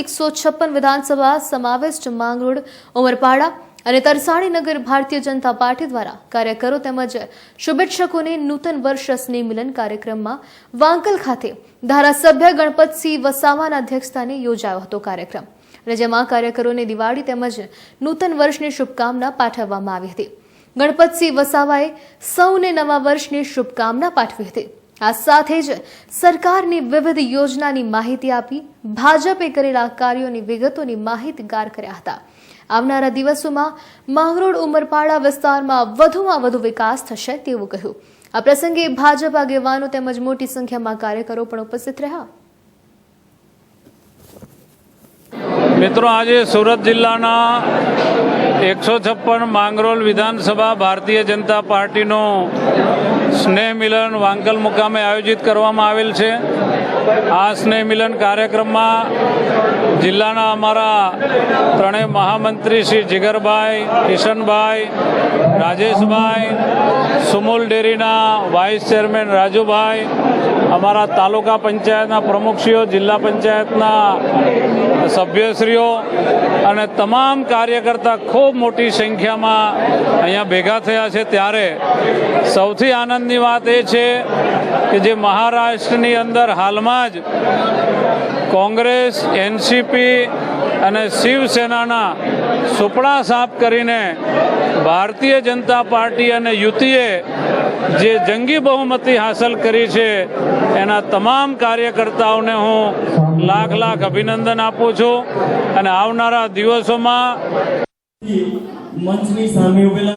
એકસો છપ્પન વિધાનસભા સમાવિષ્ટ માંગરોળ, ઉમરપાડા અને તરસાણી નગર ભારતીય જનતા પાર્ટી દ્વારા કાર્યકરો તેમજ શુભેચ્છકોને નૂતન વર્ષ સ્નેહ મિલન કાર્યક્રમમાં વાંકલ ખાતે ધારાસભ્ય ગણપતસિંહ વસાવાના અધ્યક્ષસ્થાને યોજાયો હતો કાર્યક્રમ. અને જેમાં કાર્યકરોને દિવાળી તેમજ નૂતન વર્ષની શુભકામના પાઠવવામાં આવી હતી. ગણપતસિંહ વસાવાએ સૌને નવા વર્ષની શુભકામના પાઠવી હતી. આ સાથે જ સરકારની વિવિધ યોજનાની માહિતી આપી ભાજપે કરેલા કાર્યોની વિગતોની માહિતગાર કર્યા હતા. આવનારા દિવસોમાં માંગરોળ ઉમરપાડા વિસ્તારમાં વધુમાં વધુ વિકાસ થશે તેવું કહ્યું. આ પ્રસંગે ભાજપ આગેવાનો તેમજ મોટી સંખ્યામાં કાર્યકરો પણ ઉપસ્થિત રહ્યા. મિત્રો, આજે સુરત જિલ્લાના એકસો છપ્પન માંગરોલ વિધાનસભા ભારતીય જનતા પાર્ટીનો સ્નેહ મિલન વાંકલ મુકામે આયોજિત કરવામાં આવેલ છે. આ સ્નેહ મિલન કાર્યક્રમમાં જિલ્લાના અમારા ત્રણેય મહામંત્રી શ્રી જીગરભાઈ, કિશનભાઈ, રાજેશભાઈ સુમુલ ડેરીના વાઇસ ચેરમેન રાજુભાઈ, અમારા તાલુકા પંચાયતના પ્રમુખશ્રીઓ, જિલ્લા પંચાયતના સભ્યશ્રીઓ અને તમામ કાર્યકર્તા ખૂબ મોટી સંખ્યામાં અહીંયા ભેગા થયા છે. ત્યારે સૌથી આનંદની વાત એ છે કે જે મહારાષ્ટ્રની અંદર હાલમાં જ કોંગ્રેસ, એનસીપી અને શિવસેનાના સુપડા સાફ કરીને ભારતીય જનતા પાર્ટી અને યુતિએ જે જંગી બહુમતી હાંસલ કરી છે, એના તમામ કાર્યકર્તાઓને હું લાખ લાખ અભિનંદન આપું છું અને આવનારા દિવસોમાં મંચની સામે ઉભેલા